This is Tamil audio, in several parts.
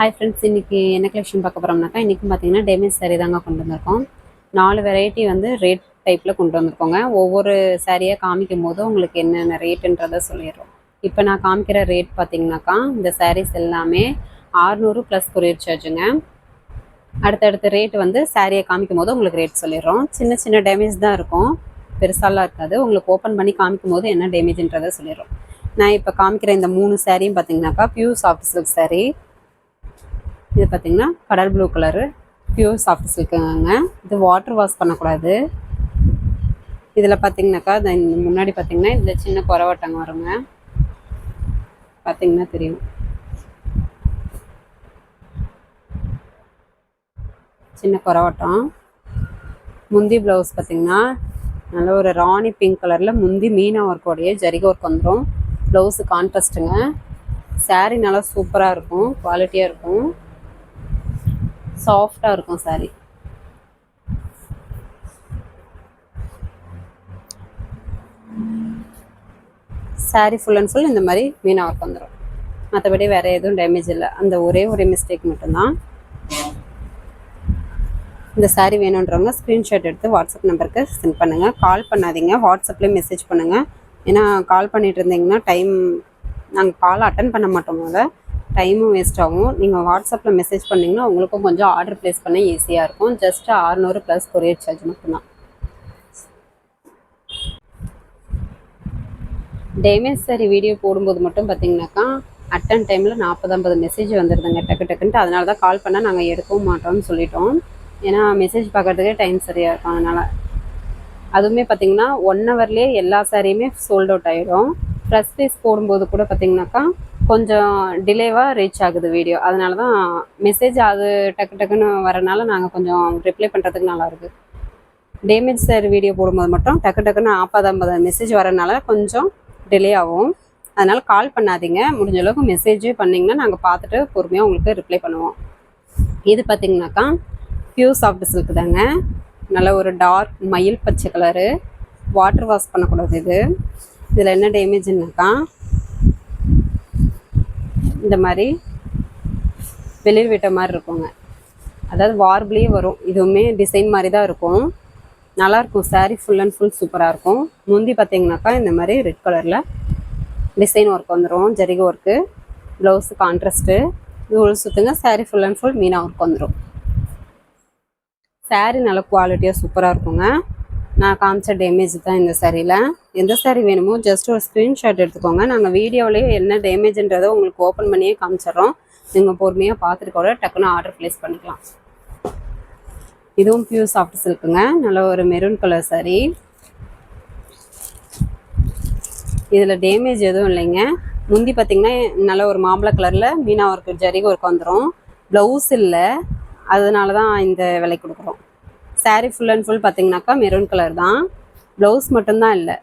ஹாய் ஃப்ரெண்ட்ஸ் இன்றைக்கி என்ன கலெக்ஷன் பார்க்க போகிறோம்னாக்கா இன்றைக்கி பார்த்தீங்கன்னா டேமேஜ் saree தாங்க கொண்டு வந்திருக்கோம். நாலு வெரைட்டி வந்து ரேட் டைப்பில் கொண்டு வந்திருக்கோங்க. ஒவ்வொரு சாரியாக காமிக்கும் போது உங்களுக்கு என்னென்ன ரேட்டுன்றதை சொல்லிடுறோம். இப்போ நான் காமிக்கிற ரேட் பார்த்தீங்கன்னாக்கா இந்த சாரீஸ் எல்லாமே ஆறுநூறு ப்ளஸ் கொரியர் சார்ஜுங்க அடுத்தடுத்த ரேட் வந்து சாரியை காமிக்கும் போது உங்களுக்கு ரேட் சொல்லிடுறோம். சின்ன சின்ன டேமேஜ் தான் இருக்கும். பெருசாலாம் இருக்காது. உங்களுக்கு ஓப்பன் பண்ணி காமிக்கும் போது என்ன டேமேஜ்ன்றதை சொல்லிடுறோம். நான் இப்போ காமிக்கிற இந்த மூணு சாரியும் பார்த்தீங்கன்னாக்கா பியூர் சாஃப்ட் சில்க் சாரீ இது பார்த்திங்கன்னா கடல் ப்ளூ கலரு பியூர் சாஃப்ட் சில்க்குங்க இது வாட்டர் வாஷ் பண்ணக்கூடாது. இதில் பார்த்தீங்கன்னாக்கா இந்த முன்னாடி பார்த்தீங்கன்னா இதில் சின்ன குறவட்டங்க வருங்க. பார்த்தீங்கன்னா தெரியும். சின்ன குறவட்டம் முந்தி ப்ளவுஸ் பார்த்தீங்கன்னா நல்ல ஒரு ராணி பிங்க் கலரில் முந்தி மீனா ஒர்க்கோடைய ஜரிகை ஒர்க் வந்துடும் ப்ளவுஸு கான்ட்ராஸ்ட்டுங்க சாரீ நல்லா சூப்பராக இருக்கும் குவாலிட்டியாக இருக்கும். சாஃப்டாக இருக்கும் saree. Saree full and full இந்த மாதிரி மீனா ஒர்க் வந்துடும் மற்றபடி வேறு எதுவும் டேமேஜ் இல்லை. அந்த ஒரே ஒரே மிஸ்டேக் மட்டும்தான். இந்த சாரீ வேணுன்றவங்க ஸ்க்ரீன்ஷாட் எடுத்து வாட்ஸ்அப் நம்பருக்கு சென்ட் பண்ணுங்கள் கால் பண்ணாதீங்க. வாட்ஸ்அப்லேயே மெசேஜ் பண்ணுங்கள் ஏன்னா கால் பண்ணிகிட்டு இருந்தீங்கன்னா டைம் நாங்கள் கால் அட்டன் பண்ண மாட்டோம் அதை டைமும் வேஸ்ட் ஆகும். நீங்கள் வாட்ஸ்அப்பில் மெசேஜ் பண்ணிங்கன்னா உங்களுக்கும் கொஞ்சம் ஆர்டர் ப்ளேஸ் பண்ண ஈஸியாக இருக்கும். ஜஸ்ட் ஆறுநூறு ப்ளஸ் கொரியர் சார்ஜ் மட்டும்தான். டேமேஜ் சரி வீடியோ போடும்போது மட்டும் பார்த்தீங்கன்னாக்கா அட்டன் டைமில் நாற்பது ஐம்பது மெசேஜ் வந்துடுதுங்க டக்கு டக்குன்ட்டு அதனால தான் கால் பண்ணால் நாங்கள் எடுக்கவும் மாட்டோம்னு சொல்லிட்டோம். ஏன்னா மெசேஜ் பார்க்கறதுக்கே டைம் சரியாக இருக்கும். அதனால் அதுவுமே பார்த்தீங்கன்னா ஒன் ஹவர்லேயே எல்லா சாரியுமே சோல்ட் அவுட் ஆகிடும் ஃப்ரெஷ் பீஸ் போடும்போது கூட பார்த்தீங்கன்னாக்கா கொஞ்சம் டிலேவாக ரீச் ஆகுது வீடியோ அதனால தான் மெசேஜ் அது டக்கு டக்குன்னு வரனால நாங்கள் கொஞ்சம் ரிப்ளை பண்ணுறதுக்கு நல்லாயிருக்கு டேமேஜ் சார் வீடியோ போடும்போது மட்டும் டக்கு டக்குன்னு நாற்பது ஐம்பது மெசேஜ் வரனால கொஞ்சம் டிலே ஆகும். அதனால் கால் பண்ணாதீங்க. முடிஞ்ச அளவுக்கு மெசேஜே பண்ணிங்கன்னா நாங்கள் பார்த்துட்டு பொறுமையாக உங்களுக்கு ரிப்ளை பண்ணுவோம். இது பார்த்தீங்கன்னாக்கா பியூ சாஃப்ட் சில்க் தாங்க. நல்ல ஒரு டார்க் மயில் பச்சை கலரு வாட்டர் வாஷ் பண்ணக்கூடாது இது. இதில் என்ன டேமேஜ்னாக்கா இந்த மாதிரி வெளிர் விட்ட மாதிரி இருக்குங்க. அதாவது வார்பிளே வரும். இதுவுமே டிசைன் மாதிரி தான் இருக்கும். நல்லாயிருக்கும். சாரீ ஃபுல் அண்ட் ஃபுல் சூப்பராக இருக்கும். முந்தி பார்த்தீங்கன்னாக்கா இந்த மாதிரி ரெட் கலரில் டிசைன் ஒர்க் வந்துடும் ஜரிகை ஒர்க்கு ப்ளவுஸு கான்ட்ராஸ்ட்டு இது உள் சுற்றுங்க சாரீ ஃபுல் அண்ட் ஃபுல் மீனாக ஒர்க் வந்துடும் சாரீ நல்ல குவாலிட்டியாக சூப்பராக இருக்குங்க. நான் காமிச்ச டேமேஜ் தான் இந்த சரியில். எந்த saree வேணுமோ ஜஸ்ட் ஒரு ஸ்க்ரீன்ஷாட் எடுத்துக்கோங்க. நாங்கள் வீடியோவிலேயே என்ன டேமேஜ்ன்றதை உங்களுக்கு ஓப்பன் பண்ணியே காமிச்சிடுறோம். நீங்கள் பொறுமையாக பார்த்துட்டு கூட டக்குன்னு ஆர்டர் ப்ளேஸ் பண்ணிக்கலாம். இதுவும் பியூர் சாஃப்ட் சில்க்குங்க நல்ல ஒரு மெரூன் கலர் saree இதில் டேமேஜ் எதுவும் இல்லைங்க. முந்தி பார்த்தீங்கன்னா நல்ல ஒரு மாம்பழ கலரில் மீனா ஒர்க்கு ஜரிகை ஒர்க் வந்துடும் ப்ளவுஸ் இல்லை. அதனால தான் இந்த விலை கொடுக்குறோம். Saree ஃபுல் அண்ட் ஃபுல் பார்த்தீங்கன்னாக்கா மெரூன் கலர் தான். ப்ளவுஸ் மட்டும்தான் இல்லை.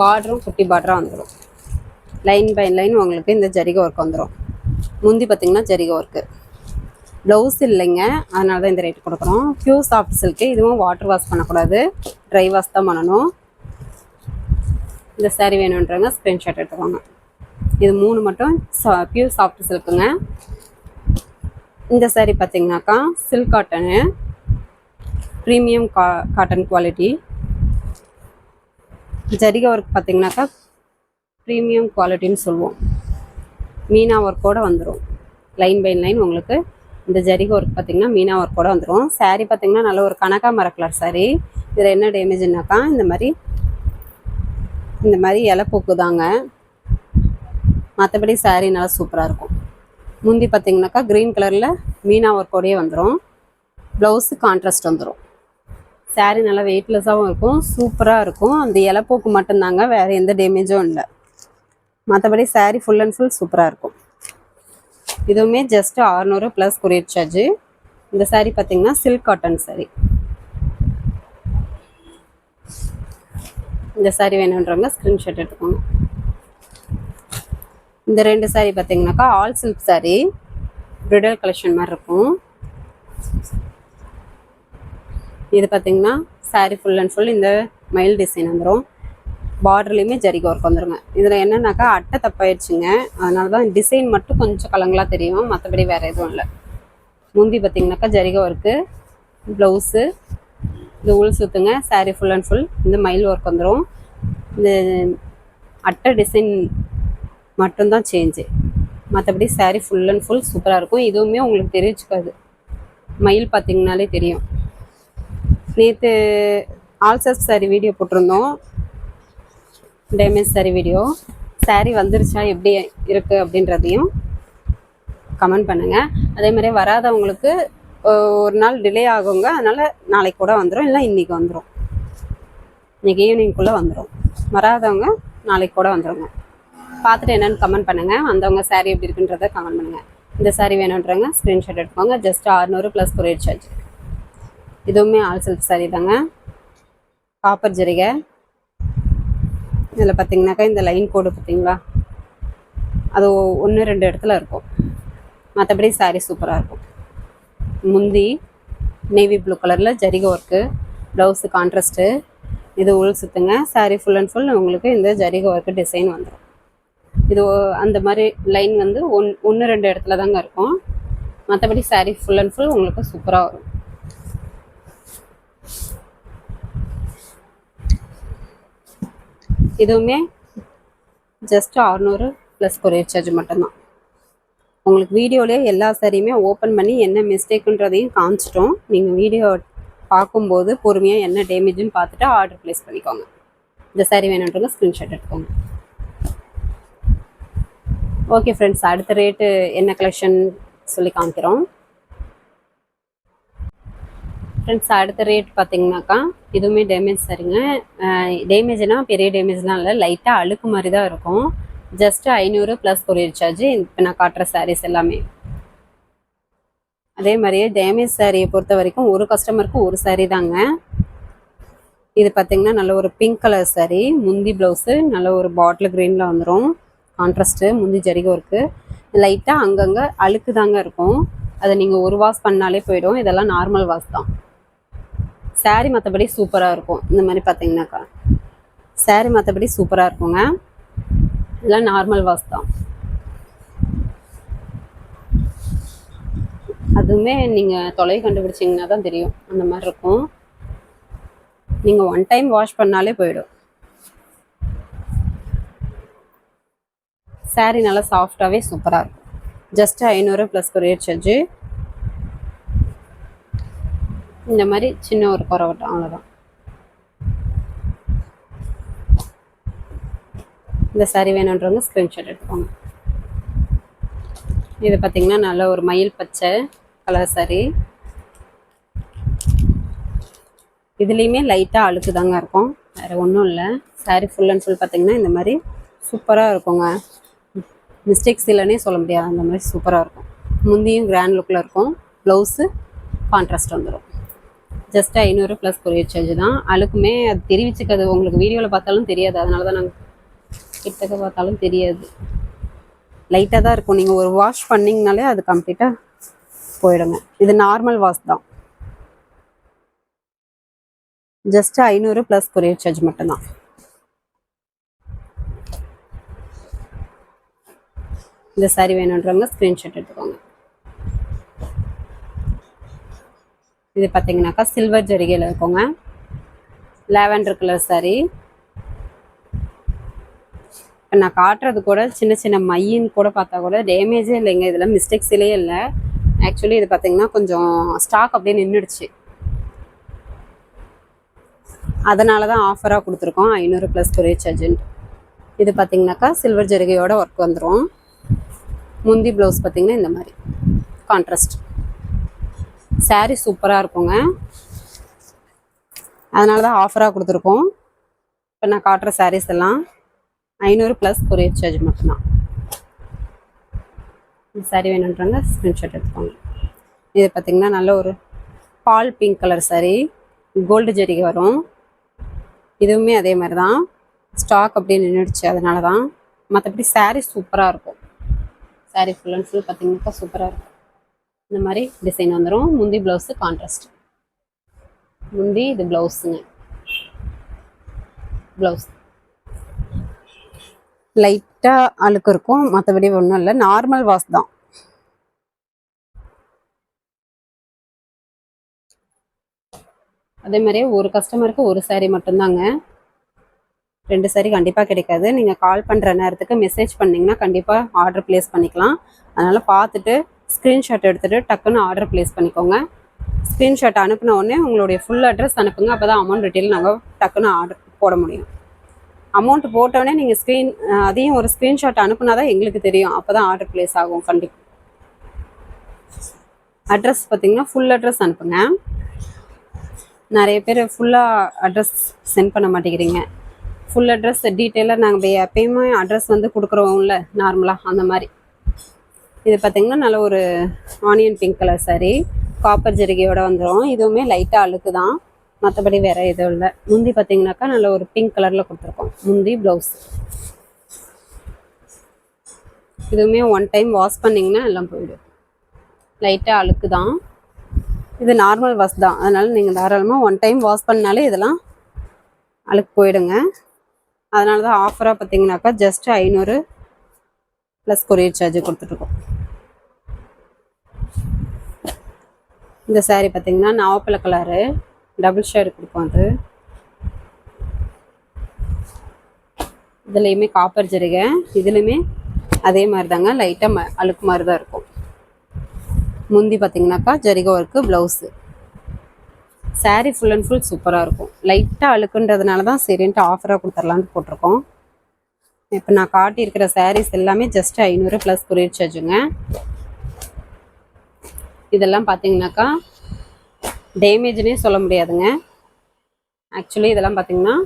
பார்டரும் குட்டி பார்டராக வந்துடும் லைன் பை லைன் உங்களுக்கு இந்த ஜரிகை ஒர்க் வந்துடும் முந்தி பார்த்தீங்கன்னா ஜரிகை ஒர்க்கு ப்ளவுஸ் இல்லைங்க. அதனால தான் இந்த ரேட் கொடுக்குறோம். பியூர் சாஃப்ட் சில்க்கு இதுவும் வாட்டர் வாஷ் பண்ணக்கூடாது. ட்ரை வாஷ் தான் பண்ணணும். இந்த saree வேணுன்றவங்க ஸ்க்ரீன்ஷாட் எடுத்துக்கோங்க. இது மூணு மட்டும் பியூர் சாஃப்ட் சில்க்குங்க இந்த saree பார்த்தீங்கன்னாக்கா சில்க் காட்டனு ப்ரீமியம் கா காட்டன் குவாலிட்டி ஜரிகை ஒர்க் பார்த்தீங்கன்னாக்கா ப்ரீமியம் குவாலிட்டின்னு சொல்லுவோம். மீனா ஒர்க்கோடு வந்துடும் லைன் பை லைன் உங்களுக்கு இந்த ஜரிகை ஒர்க் பார்த்தீங்கன்னா மீனா ஒர்க்கோட வந்துடும் saree பார்த்தீங்கன்னா நல்ல ஒரு கனகாமர கலர் saree. இதில் என்ன டேமேஜ்னாக்கா இந்த மாதிரி இந்த மாதிரி இலை பூக்குதாங்க. மற்றபடி saree நல்லா சூப்பராக இருக்கும். முந்தி பார்த்தீங்கன்னாக்கா க்ரீன் கலரில் மீனா ஒர்க்கோடையே வந்துடும் ப்ளவுஸு கான்ட்ராஸ்ட் வந்துடும் சாரீ நல்லா வெயிட்லெஸ்ஸாகவும் இருக்கும் சூப்பராக இருக்கும். அந்த இலைப்போக்கு மட்டும்தாங்க வேறு எந்த டேமேஜும் இல்லை. மற்றபடி சாரீ ஃபுல் அண்ட் ஃபுல் சூப்பராக இருக்கும். இதுவுமே ஜஸ்ட்டு ஆறுநூறு ப்ளஸ் கொரியர் சார்ஜு இந்த சாரீ பார்த்தீங்கன்னா சில்க் காட்டன் சாரீ இந்த saree வேணுன்றவங்க ஸ்க்ரீன்ஷாட் எடுத்துக்கோங்க. இந்த ரெண்டு சாரீ பார்த்தீங்கன்னாக்கா all silk saree bridal collection மாதிரி இருக்கும். இது பார்த்தீங்கன்னா சாரீ ஃபுல் அண்ட் ஃபுல் இந்த மயில் டிசைன் வந்துடும் பார்டர்லேயுமே ஜரிகை ஒர்க் வந்துருங்க. இதில் என்னன்னாக்கா அட்டை தப்பாயிடுச்சுங்க அதனால தான் டிசைன் மட்டும் கொஞ்சம் கலங்களாக தெரியும். மற்றபடி வேறு எதுவும் இல்லை. முந்தி பார்த்தீங்கன்னாக்கா ஜரிகை ஒர்க்கு ப்ளவுஸு இது உள் சுற்றுங்க சாரீ ஃபுல் அண்ட் ஃபுல் இந்த மயில் ஒர்க் வந்துடும் இந்த அட்டை டிசைன் மட்டும்தான் சேஞ்சு மற்றபடி சாரீ ஃபுல் அண்ட் ஃபுல் சூப்பராக இருக்கும். இதுவுமே உங்களுக்கு தெரிவிச்சுக்காது மயில் பார்த்தீங்கனாலே தெரியும். நேற்று ஆல்சஸ் சாரி வீடியோ போட்டிருந்தோம். டேமேஜ் சாரி வீடியோ சாரி வந்துருச்சா எப்படி இருக்குது அப்படின்றதையும் கமெண்ட் பண்ணுங்கள் அதே மாதிரி வராதவங்களுக்கு ஒரு நாள் டிலே ஆகுங்க. அதனால் நாளைக்கு கூட வந்துடும் இல்லை இன்றைக்கி வந்துடும் இன்றைக்கி ஈவினிங்குள்ளே வந்துடும் வராதவங்க நாளைக்கு கூட வந்துடுங்க பார்த்துட்டு என்னென்னு கமெண்ட் பண்ணுங்கள் வந்தவங்க சாரீ எப்படி இருக்குன்றதை கமெண்ட் பண்ணுங்கள் இந்த சாரீ வேணுன்றவங்க ஸ்க்ரீன்ஷாட் எடுத்துக்கோங்க. ஜஸ்ட் 600 ப்ளஸ் கொரியர் சார்ஜ் இதுவுமே ஆல் செல்ஃப் சாரீ தாங்க. காப்பர் ஜரிகை. இதில் பார்த்தீங்கன்னாக்கா இந்த லைன் கோடு பார்த்தீங்களா அது ஒன்று ரெண்டு இடத்துல இருக்கும். மற்றபடி சாரீ சூப்பராக இருக்கும். முந்தி நேவி ப்ளூ கலரில் ஜரிகை ஒர்க்கு ப்ளவுஸு கான்ட்ராஸ்ட்டு இது உள் சுற்றுங்க சாரீ ஃபுல் அண்ட் ஃபுல் உங்களுக்கு இந்த ஜரிகை ஒர்க்கு டிசைன் வந்துடும் இது அந்த மாதிரி லைன் வந்து ஒன் ஒன்று ரெண்டு இடத்துல தாங்க இருக்கும். மற்றபடி saree ஃபுல் அண்ட் ஃபுல் உங்களுக்கு சூப்பராக வரும். இதுவுமே ஜஸ்ட் 600 ப்ளஸ் கொரியர் சார்ஜ் மட்டும்தான். உங்களுக்கு வீடியோலேயே எல்லா சாரியுமே ஓப்பன் பண்ணி என்ன மிஸ்டேக்குன்றதையும் காமிச்சிட்டோம். நீங்கள் வீடியோ பார்க்கும்போது பொறுமையாக என்ன டேமேஜுன்னு பார்த்துட்டு ஆர்டர் ப்ளேஸ் பண்ணிக்கோங்க. இந்த சாரி வேணுன்றவங்க ஸ்க்ரீன்ஷாட் எடுத்துக்கோங்க. ஓகே ஃப்ரெண்ட்ஸ் அடுத்த ரேட்டு என்ன கலெக்ஷன் சொல்லி காமிக்கிறோம். ஃப்ரெண்ட்ஸ் அடுத்த ரேட் பார்த்தீங்கன்னாக்கா இதுவுமே டேமேஜ் சரிங்க. டேமேஜ்னால் பெரிய டேமேஜ்லாம் இல்லை லைட்டாக அழுக்கு மாதிரி தான் இருக்கும். ஜஸ்ட் ஐநூறு ப்ளஸ் கொரியர் சார்ஜ் இப்போ நான் காட்டுற சாரீஸ் எல்லாமே. அதே மாதிரியே டேமேஜ் சாரியை பொறுத்த வரைக்கும் ஒரு கஸ்டமருக்கு ஒரு சாரீ தாங்க. இது பார்த்திங்கன்னா நல்ல ஒரு பிங்க் கலர் சாரீ முந்தி ப்ளவுஸு நல்ல ஒரு பாட்டில் க்ரீனில் வந்துடும் கான்ட்ராஸ்ட்டு முந்தி ஜரிகை ஒர்க்கு லைட்டாக அங்கங்கே அழுக்கு தாங்க இருக்கும். அதை நீங்கள் ஒரு வாஷ் பண்ணாலே போயிடும். இதெல்லாம் நார்மல் வாஷ் தான். Saree மற்றபடி சூப்பராக இருக்கும். இந்த மாதிரி பார்த்தீங்கன்னாக்கா saree மற்றபடி சூப்பராக இருக்குங்க. இதெல்லாம் நார்மல் வாஷ் தான். அதுவுமே நீங்கள் தொலை கண்டுபிடிச்சிங்கன்னா தான் தெரியும். அந்த மாதிரி இருக்கும். நீங்கள் ஒன் டைம் வாஷ் பண்ணாலே போயிடும். சாரீ நல்லா சாஃப்டாகவே சூப்பராக இருக்கும். ஜஸ்ட் ஐநூறு ப்ளஸ் கொரியர் சார்ஜு இந்த மாதிரி சின்ன ஒரு குறவட்டம் அவ்வளோதான் இந்த சாரீ வேணுன்றவங்க ஸ்க்ரீன்ஷாட் எடுத்துக்கோங்க. இது பார்த்திங்கன்னா நல்ல ஒரு மயில் பச்சை கலர் சாரீ இதுலேயுமே லைட்டாக அழுக்கு தாங்க இருக்கும். வேறு ஒன்றும் இல்லை. சாரீ ஃபுல் அண்ட் ஃபுல் பார்த்தீங்கன்னா இந்த மாதிரி சூப்பராக இருக்குங்க. மிஸ்டேக்ஸ் இல்லைன்னே சொல்ல முடியாது. அந்த மாதிரி சூப்பராக இருக்கும். முந்தியும் கிராண்ட் லுக்கில் இருக்கும். ப்ளவுஸு கான்ட்ராஸ்ட் வந்துடும் ஜஸ்ட் ஐநூறு ப்ளஸ் கொரியர் சார்ஜ் தான். அழுக்குமே அது தெரிவிச்சுக்காது. உங்களுக்கு வீடியோவில் பார்த்தாலும் தெரியாது. அதனால தான் நாங்கள் கிட்டக்க பார்த்தாலும் தெரியாது. லைட்டாக தான் இருக்கும். நீங்கள் ஒரு வாஷ் பண்ணிங்கனாலே அது கம்ப்ளீட்டாக போயிடுங்க. இது நார்மல் வாஷ் தான். ஜஸ்ட் ஐநூறு ப்ளஸ் கொரியர் சார்ஜ் மட்டும்தான். இந்த saree வேணுன்றவங்க ஸ்க்ரீன்ஷாட் எடுத்துக்கோங்க. இது பார்த்தீங்கன்னாக்கா சில்வர் ஜரிகையில் இருக்குங்க. லாவெண்டர் கலர் சாரீ இப்போ நான் காட்டுறது கூட சின்ன சின்ன மையின்னு கூட பார்த்தா கூட டேமேஜே இல்லைங்க. இதில் மிஸ்டேக்ஸ்லேயே இல்லை. ஆக்சுவலி இது பார்த்தீங்கன்னா கொஞ்சம் ஸ்டாக் அப்படியே நின்றுடுச்சு அதனால தான் ஆஃபராக கொடுத்துருக்கோம். ஐநூறு ப்ளஸ் கொரியர் சார்ஜுன்ட்டு இது பார்த்தீங்கன்னாக்கா சில்வர் ஜரிகையோட ஒர்க் வந்துடும் முந்தி ப்ளவுஸ் பார்த்தீங்கன்னா இந்த மாதிரி. கான்ட்ராஸ்ட் saree சூப்பராக இருக்குங்க. அதனால தான் ஆஃபராக கொடுத்துருக்கோம். இப்போ நான் காட்டுற சாரீஸ் எல்லாம் ஐநூறு ப்ளஸ் கொரியர் சார்ஜ் மட்டும்தான். இந்த saree வேணுன்றவங்க ஸ்க்ரீன்ஷாட் எடுத்துக்கோங்க. இது பார்த்தீங்கன்னா நல்ல ஒரு பால் பிங்க் கலர் சாரீ கோல்டு ஜரிகை வரும். இதுவுமே அதே மாதிரி தான் ஸ்டாக் அப்படியே நின்றுடுச்சு அதனால தான் மற்றபடி சாரீ சூப்பராக இருக்கும். Saree ஃபுல் அண்ட் ஃபுல் பார்த்தீங்கன்னாக்கா சூப்பராக இருக்கும். இந்த மாதிரி டிசைன் வந்துடும் முந்தி ப்ளவுஸு கான்ட்ராஸ்ட் முந்தி இது ப்ளவுஸுங்க ப்ளவுஸ் லைட்டாக அழுக்கு இருக்கும். மற்றபடி ஒன்றும் இல்லை. நார்மல் வாஷ் தான். அதே மாதிரியே ஒரு கஸ்டமருக்கு ஒரு saree மட்டும்தாங்க. ரெண்டு சாரி கண்டிப்பாக கிடைக்காது. நீங்கள் கால் பண்ணுற நேரத்துக்கு மெசேஜ் பண்ணிங்கன்னா கண்டிப்பாக ஆர்டர் ப்ளேஸ் பண்ணிக்கலாம். அதனால் பார்த்துட்டு ஸ்க்ரீன்ஷாட் எடுத்துகிட்டு டக்குன்னு ஆர்டர் ப்ளேஸ் பண்ணிக்கோங்க. ஸ்க்ரீன்ஷாட் அனுப்பின உடனே உங்களுடைய ஃபுல் அட்ரஸ் அனுப்புங்க. அப்போ தான் அமௌண்ட் டீட்டெயில் நாங்கள் டக்குன்னு ஆர்டர் போட முடியும். அமௌண்ட் போட்டோடனே நீங்கள் ஸ்க்ரீன் அதையும் ஒரு ஸ்க்ரீன்ஷாட் அனுப்புனா தான் எங்களுக்கு தெரியும். அப்போ தான் ஆர்டர் ப்ளேஸ் ஆகும் கண்டிப்பாக அட்ரஸ் பார்த்தீங்கன்னா ஃபுல் அட்ரஸ் அனுப்புங்க. நிறைய பேர் ஃபுல்லாக அட்ரஸ் சென்ட் பண்ண மாட்டேங்கிறீங்க. ஃபுல் அட்ரஸ் டீட்டெயிலாக நாங்கள் எப்பயுமே அட்ரஸ் வந்து கொடுக்குறோம்ல நார்மலாக அந்த மாதிரி. இது பார்த்திங்கன்னா நல்ல ஒரு onion pink colour saree copper ஜரிகையோட வந்துடும் இதுவுமே லைட்டாக அழுக்கு தான் மற்றபடி வேறு எதுவும் இல்லை. முந்தி பார்த்தீங்கன்னாக்கா நல்ல ஒரு பிங்க் கலரில் கொடுத்துருக்கோம். முந்தி ப்ளவுஸ் இதுவுமே ஒன் டைம் வாஷ் பண்ணிங்கன்னா எல்லாம் போயிடும். லைட்டாக அழுக்கு தான் இது நார்மல் வாஷ் தான். அதனால் நீங்கள் தாராளமாக ஒன் டைம் வாஷ் பண்ணாலே இதெல்லாம் அழுக்கு போயிடுங்க. அதனால தான் ஆஃபராக பார்த்தீங்கன்னாக்கா ஜஸ்ட் ஐநூறு ப்ளஸ் கொரியர் சார்ஜ் கொடுத்துட்ருக்கோம் இந்த சாரீ பார்த்தீங்கன்னா நாவப்பழ கலரு டபுள் ஷேடு கொடுக்கும் அது. இதுலேயுமே காப்பர் ஜரிகை இதுலேயுமே அதே மாதிரி தாங்க லைட்டாக ம அழுக்கு மாதிரி தான் இருக்கும். முந்தி பார்த்தீங்கன்னாக்கா ஜரிகை work blouse saree full and full சூப்பராக இருக்கும். லைட்டாக அழுக்குன்றதுனால தான் சரின்ட்டு ஆஃபராக கொடுத்துர்லான்னு போட்டிருக்கோம். இப்போ நான் காட்டியிருக்கிற சாரீஸ் எல்லாமே ஜஸ்ட் ஐநூறு ப்ளஸ் கொரியர் சார்ஜுங்க இதெல்லாம் பார்த்தீங்கன்னாக்கா டேமேஜ்னே சொல்ல முடியாதுங்க. ஆக்சுவலி இதெல்லாம் பார்த்தீங்கன்னா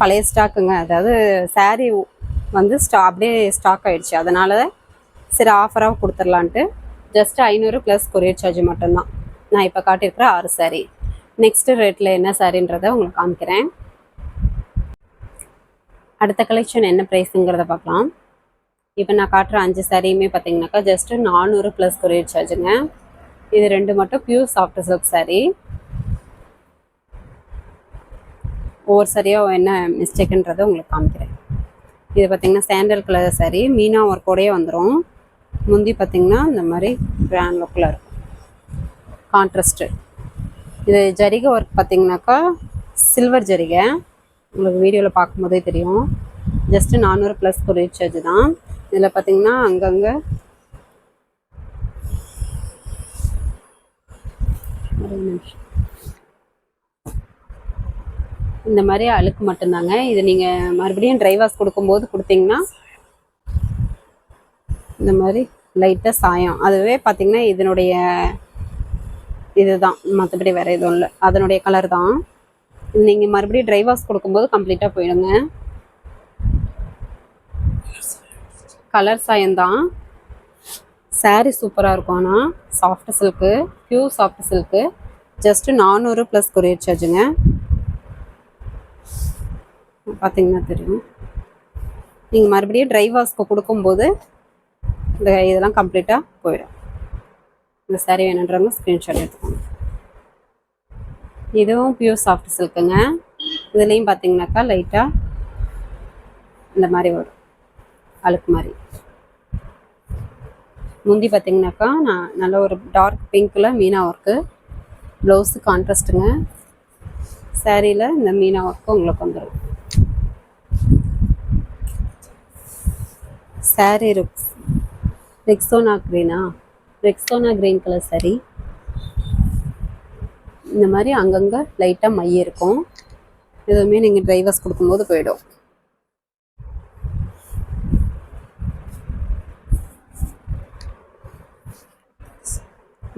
பழைய ஸ்டாக்குங்க அதாவது சாரீ வந்து ஸ்டா அப்படியே ஸ்டாக் ஆகிடுச்சு அதனால சரி ஆஃபராக கொடுத்துர்லான்ட்டு ஜஸ்ட் ஐநூறு ப்ளஸ் கொரியர் சார்ஜ் மட்டும்தான். நான் இப்போ காட்டியிருக்கிற ஆறு saree. நெக்ஸ்ட்டு ரேட்டில் என்ன சாரின்றதை உங்களுக்கு காமிக்கிறேன். அடுத்த கலெக்ஷன் என்ன ப்ரைஸுங்கிறத பார்க்கலாம். இப்போ நான் காட்டுற அஞ்சு சாரியுமே பார்த்தீங்கன்னாக்கா ஜஸ்ட்டு நானூறு ப்ளஸ் கொரியர் சார்ஜுங்க இது ரெண்டு மட்டும் பியூர் சாஃப்ட் சில்க் சாரீ ஒவ்வொரு சரியாக என்ன மிஸ்டேக்குன்றதை உங்களுக்கு காமிக்கிறேன். இது பார்த்தீங்கன்னா சேண்டல் கலர் சாரீ மீனா ஒர்க்கோடையே வந்துடும் முந்தி பார்த்தீங்கன்னா இந்த மாதிரி கிராண்ட் லுக்கில் இருக்கும். கான்ட்ராஸ்ட்டு இது ஜரிகை ஒர்க் பார்த்தீங்கன்னாக்கா சில்வர் ஜரிகை. உங்களுக்கு வீடியோவில் பார்க்கும்போதே தெரியும். ஜஸ்ட்டு நானூறு ப்ளஸ் கொரியர் சார்ஜ் தான். இதில் பார்த்தீங்கன்னா அங்கங்கே ஒரு நிமிஷம். இந்த மாதிரி அழுக்கு மட்டும்தாங்க. இது நீங்கள் மறுபடியும் ட்ரை வாஷ் கொடுக்கும்போது கொடுத்தீங்கன்னா இந்த மாதிரி லைட்டாக சாயம். அதுவே பார்த்தீங்கன்னா இதனுடைய இதுதான். மற்றபடி வேறு எதுவும் இல்லை. அதனுடைய கலர் தான். நீங்கள் மறுபடியும் ட்ரை வாஷ் கொடுக்கும்போது கம்ப்ளீட்டாக போயிடுங்க. கலர் சாயம்தான் saree சூப்பராக இருக்கும் ஆனால் soft silk pure soft silk just நானூறு ப்ளஸ் கொரியர் சார்ஜுங்க பார்த்தீங்கன்னா தெரியும். நீங்கள் மறுபடியும் ட்ரை வாஷ்க்கு கொடுக்கும்போது இந்த இதெல்லாம் கம்ப்ளீட்டாக போயிடும். இந்த saree வேணுன்றவங்க ஸ்க்ரீன்ஷாட் எடுத்துக்கோங்க. இதுவும் பியூர் சாஃப்ட் சில்க்குங்க இதுலேயும் பார்த்தீங்கன்னாக்கா லைட்டாக இந்த மாதிரி வரும். அழுக்கு மாதிரி. முந்தி பார்த்தீங்கன்னாக்கா நான் நல்ல ஒரு டார்க் பிங்க்கில் மீனா ஒர்க்கு ப்ளவுஸு கான்ட்ராஸ்ட்டுங்க சாரியில் இந்த மீனா ஒர்க்கு உங்களுக்கு வந்துடும் சேரீ ருக்ஸ் ரெக்ஸோனா க்ரீனா ரெக்ஸோனா கிரீன் கலர் சாரி இந்த மாதிரி அங்கங்கே லைட்டாக மை இருக்கும். எதுவுமே நீங்கள் ட்ரைவர்ஸ் கொடுக்கும்போது போயிடும்.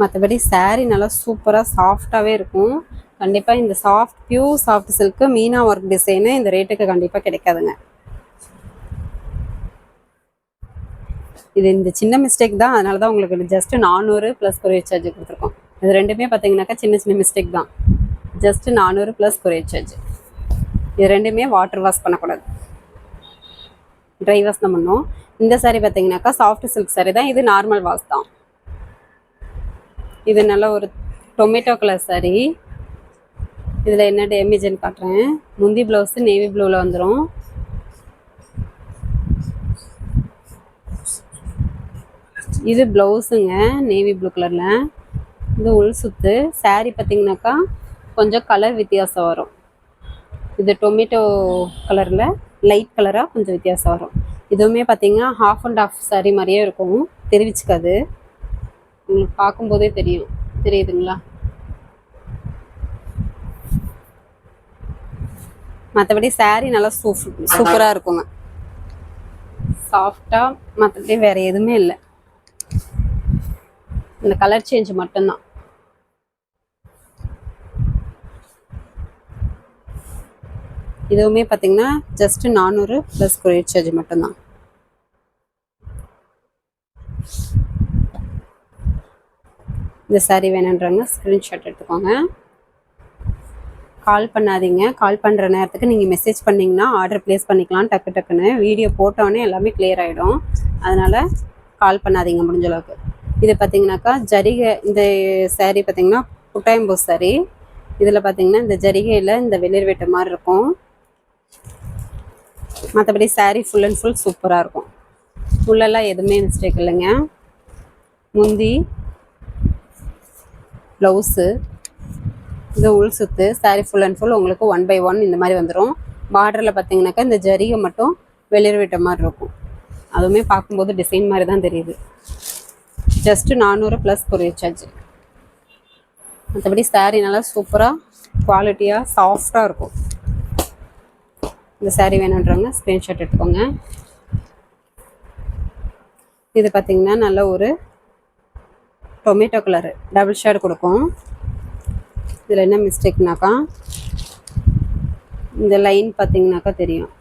மற்றபடி சேரீ நல்லா சூப்பராக சாஃப்டாகவே இருக்கும். கண்டிப்பாக இந்த சாஃப்ட் பியூர் சாஃப்ட் சில்க்கு மீனா ஒர்க் டிசைனு இந்த ரேட்டுக்கு கண்டிப்பாக கிடைக்காதுங்க. இது இந்த சின்ன மிஸ்டேக் தான். அதனால தான் உங்களுக்கு ஜஸ்ட் நானூறு ப்ளஸ் கொரியர் சார்ஜ் கொடுத்துருக்கோம். இது ரெண்டுமே பார்த்தீங்கன்னாக்கா சின்ன சின்ன மிஸ்டேக் தான். ஜஸ்ட் நானூறு ப்ளஸ் கொரியர் சார்ஜ் இது ரெண்டுமே வாட்டர் வாஷ் பண்ணக்கூடாது. ட்ரை வாஷ் தான் பண்ணோம் இந்த சாரீ பார்த்தீங்கன்னாக்கா சாஃப்ட் சில்க் சாரீ தான். இது நார்மல் வாஷ் தான். இது நல்ல ஒரு டொமேட்டோ கலர் சாரீ இதில் என்ன டேமேஜ்னு காட்டுறேன். முந்தி ப்ளவுஸு நேவி ப்ளூவில் வந்துடும் இது ப்ளவுஸுங்க நேவி ப்ளூ கலரில் இது உள் சுத்து. சாரீ பார்த்தீங்கன்னாக்கா கொஞ்சம் கலர் வித்தியாசம் வரும். இது டொமேட்டோ கலரில் லைட் கலராக கொஞ்சம் வித்தியாசம் வரும். இதுவுமே பார்த்தீங்கன்னா ஹாஃப் அண்ட் ஆஃப் சாரீ மாதிரியே இருக்கும். தெரிவிச்சுக்காது. உங்களுக்கு பார்க்கும்போதே தெரியும். தெரியுதுங்களா? மற்றபடி சாரீ நல்லா சூப் சூப்பராக இருக்குங்க. சாஃப்டாக மற்றபடி வேறு எதுவுமே இல்லை. இந்த கலர் சேஞ்ச் மட்டும்தான். இதுவுமே பார்த்தீங்கன்னா ஜஸ்ட் நானூறு ப்ளஸ் கொரியர் சார்ஜ் மட்டும்தான். இந்த saree வேணுன்றவங்க ஸ்க்ரீன்ஷாட் எடுத்துக்கோங்க. கால் பண்ணாதீங்க. கால் பண்ணுற நேரத்துக்கு நீங்கள் மெசேஜ் பண்ணிங்கன்னா ஆர்டர் ப்ளேஸ் பண்ணிக்கலாம் டக்கு டக்குன்னு. வீடியோ போட்டோன்னே எல்லாமே கிளியர் ஆகிடும் அதனால் கால் பண்ணாதீங்க முடிஞ்ச அளவுக்கு. இது பார்த்தீங்கன்னாக்கா ஜரிகை இந்த சேரீ பார்த்தீங்கன்னா புட்டாயம்பூ saree. இதில் பார்த்தீங்கன்னா இந்த ஜரிகையில் இந்த வெளிர் வெட்ட மாதிரி இருக்கும். மற்றபடி சாரீ ஃபுல் அண்ட் ஃபுல் சூப்பராக இருக்கும். ஃபுல்லெல்லாம் எதுவுமே மிஸ்டேக் இல்லைங்க. முந்தி ப்ளவுஸு இது உள் சுத்து saree ஃபுல் அண்ட் ஃபுல் உங்களுக்கு ஒன் பை ஒன் இந்த மாதிரி வந்துடும் பார்டரில் பார்த்தீங்கன்னாக்கா இந்த ஜரிகை மட்டும் வெளிர் விட்ட மாதிரி இருக்கும். அதுவுமே பார்க்கும்போது டிசைன் மாதிரி தான் தெரியுது. ஜஸ்ட்டு நானூறு ப்ளஸ் கொரியர் சார்ஜ் மற்றபடி saree நல்லா சூப்பராக குவாலிட்டியாக சாஃப்டாக இருக்கும். இந்த சாரீ வேணுன்றவங்க ஸ்க்ரீன்ஷாட் எடுத்துக்கோங்க. இது பார்த்திங்கன்னா நல்ல ஒரு டொமேட்டோ கலரு டபுள் ஷேட் கொடுக்கும். இதில் என்ன மிஸ்டேக்னாக்கா இந்த லைன் பார்த்திங்கனாக்கா தெரியும்.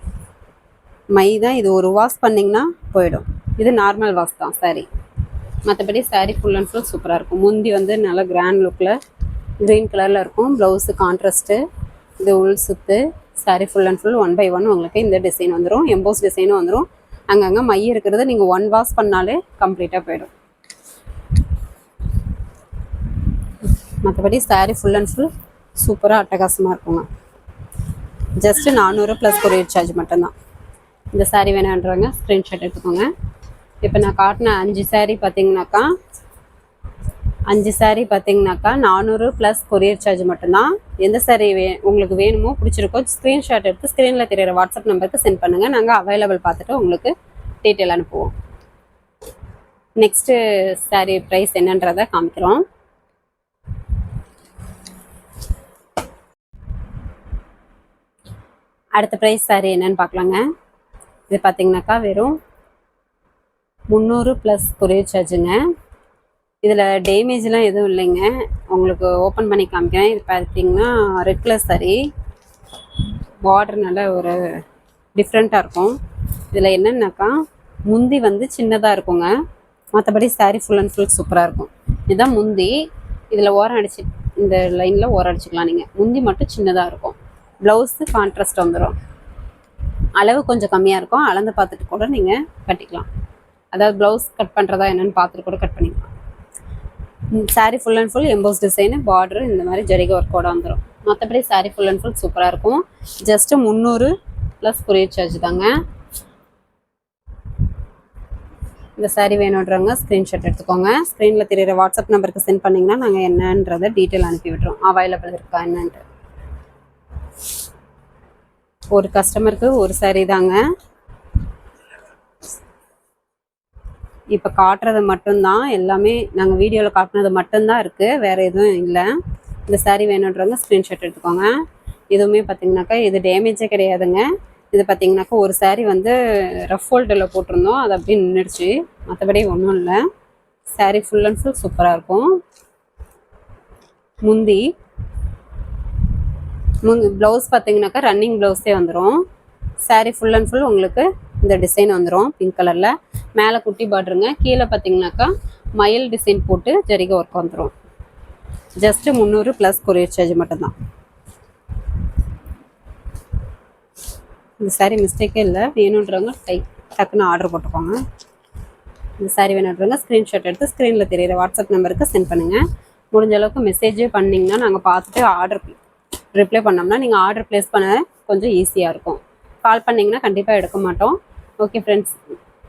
மை தான் இது ஒரு வாஷ் பண்ணிங்கன்னா போயிடும். இது நார்மல் வாஷ் தான் saree. மற்றபடி saree ஃபுல் அண்ட் ஃபுல் சூப்பராக இருக்கும். முந்தி வந்து நல்லா கிராண்ட் லுக்கில் க்ரீன் கலரில் இருக்கும். ப்ளவுஸு கான்ட்ராஸ்ட்டு இது உள் சுத்து saree full and full one by one உங்களுக்கு இந்த டிசைன் வந்துடும் எம்போஸ் டிசைனும் வந்துடும் அங்கங்கே மைய இருக்கிறது நீங்கள் ஒன் வாஷ் பண்ணாலே கம்ப்ளீட்டாக போயிடும். மற்றபடி saree ஃபுல் அண்ட் ஃபுல் சூப்பராக அட்டகாசமாக இருக்குங்க. ஜஸ்ட்டு நானூறு ப்ளஸ் கொரியர் சார்ஜ் மட்டும்தான். இந்த saree வேணான்றவங்க ஸ்க்ரீன்ஷாட் எடுத்துக்கோங்க. இப்போ நான் காட்டின அஞ்சு saree பார்த்தீங்கன்னாக்கா அஞ்சு saree பார்த்தீங்கன்னாக்கா நானூறு ப்ளஸ் கொரியர் சார்ஜ் மட்டும்தான். எந்த saree வே உங்களுக்கு வேணுமோ பிடிச்சிருக்கோ ஸ்க்ரீன்ஷாட் எடுத்து ஸ்க்ரீனில் தெரியிற வாட்ஸ்அப் நம்பருக்கு சென்ட் பண்ணுங்கள் நாங்கள் அவைலபிள் பார்த்துட்டு உங்களுக்கு டீட்டெயில் அனுப்புவோம். நெக்ஸ்ட்டு சாரீ ப்ரைஸ் என்னன்றதை காமிக்கிறோம். அடுத்த ப்ரைஸ் சாரீ என்னன்னு பார்க்கலாங்க. இது பார்த்தீங்கன்னாக்கா வெறும் முந்நூறு ப்ளஸ் கொரியர் சார்ஜுங்க இதில் டேமேஜ்லாம் எதுவும் இல்லைங்க. உங்களுக்கு ஓப்பன் பண்ணி காமிக்கிறேன். இது பார்த்தீங்கன்னா ரெட் கலர் saree. பார்டர் நல்ல ஒரு டிஃப்ரெண்ட்டாக இருக்கும். இதில் என்னென்னாக்கா முந்தி வந்து சின்னதாக இருக்குங்க. மற்றபடி சாரீ ஃபுல் அண்ட் ஃபுல் சூப்பராக இருக்கும். இதுதான் முந்தி. இதில் ஓரம் அடிச்சு இந்த லைனில் ஓரம் அடிச்சுக்கலாம் நீங்கள் முந்தி மட்டும் சின்னதாக இருக்கும். ப்ளவுஸு கான்ட்ராஸ்ட் வந்துடும் அளவு கொஞ்சம் கம்மியாக இருக்கும். அளந்து பார்த்துட்டு கூட நீங்கள் கட்டிக்கலாம். அதாவது ப்ளவுஸ் கட் பண்ணுறதா என்னென்னு பார்த்துட்டு கூட கட் பண்ணிக்கலாம். Saree full and full emboss design border இந்த மாதிரி ஜரிகை ஒர்க்கோட வந்துடும் மற்றபடி சாரீ ஃபுல் அண்ட் ஃபுல் சூப்பராக இருக்கும். ஜஸ்ட்டு முந்நூறு ப்ளஸ் கொரியர் சார்ஜ் தாங்க. இந்த சாரீ வேணுன்றவங்க ஸ்க்ரீன்ஷாட் எடுத்துக்கோங்க. ஸ்க்ரீனில் தெரியுற வாட்ஸ்அப் நம்பருக்கு சென்ட் பண்ணிங்கன்னா நாங்கள் என்னன்றதை டீட்டெயில் அனுப்பி விட்றோம் அவைலபிள் இருக்கா என்னன்ட்டு. ஒரு கஸ்டமருக்கு ஒரு சாரீ தாங்க. இப்போ காட்டுறது மட்டும்தான். எல்லாமே நாங்கள் வீடியோவில் காட்டுனது மட்டும்தான் இருக்குது வேறு எதுவும் இல்லை. இந்த சாரீ வேணுன்றவங்க ஸ்க்ரீன்ஷாட் எடுத்துக்கோங்க. இதுவுமே பார்த்தீங்கன்னாக்கா இது டேமேஜே கிடையாதுங்க. இது பார்த்தீங்கன்னாக்கா ஒரு சாரீ வந்து ரஃப் ஹோல்டில் போட்டிருந்தோம். அது அப்படியே நின்றுடுச்சு மற்றபடி ஒன்றும் இல்லை. சாரீ ஃபுல் அண்ட் ஃபுல் சூப்பராக இருக்கும். முந்தி முந்தி ப்ளவுஸ் பார்த்தீங்கன்னாக்கா ரன்னிங் ப்ளவுஸே வந்துடும் சாரீ ஃபுல் அண்ட் ஃபுல் உங்களுக்கு இந்த டிசைன் வந்துடும் பிங்க் கலரில் மேலே குட்டி பார்டருங்க கீழே பார்த்தீங்கன்னாக்கா மயில் டிசைன் போட்டு ஜரிகை ஒர்க் வந்துடும் ஜஸ்ட்டு முந்நூறு ப்ளஸ் கொரியர் சார்ஜ் மட்டும்தான். இந்த saree மிஸ்டேக்கே இல்லை. வேணுன்றவங்க டை டக்குன்னு ஆர்டர் போட்டுக்கோங்க. இந்த saree வேணுன்றவங்க ஸ்க்ரீன்ஷாட் எடுத்து ஸ்க்ரீனில் தெரியிற வாட்ஸ்அப் நம்பருக்கு சென்ட் பண்ணுங்கள் முடிஞ்ச அளவுக்கு மெசேஜே பண்ணிங்கன்னா நாங்கள் பார்த்துட்டு ஆர்டர் ரிப்ளை பண்ணோம்னா நீங்கள் ஆர்டர் ப்ளேஸ் பண்ண கொஞ்சம் ஈஸியாக இருக்கும். கால் பண்ணிங்கன்னா கண்டிப்பாக எடுக்க மாட்டோம். Okay friends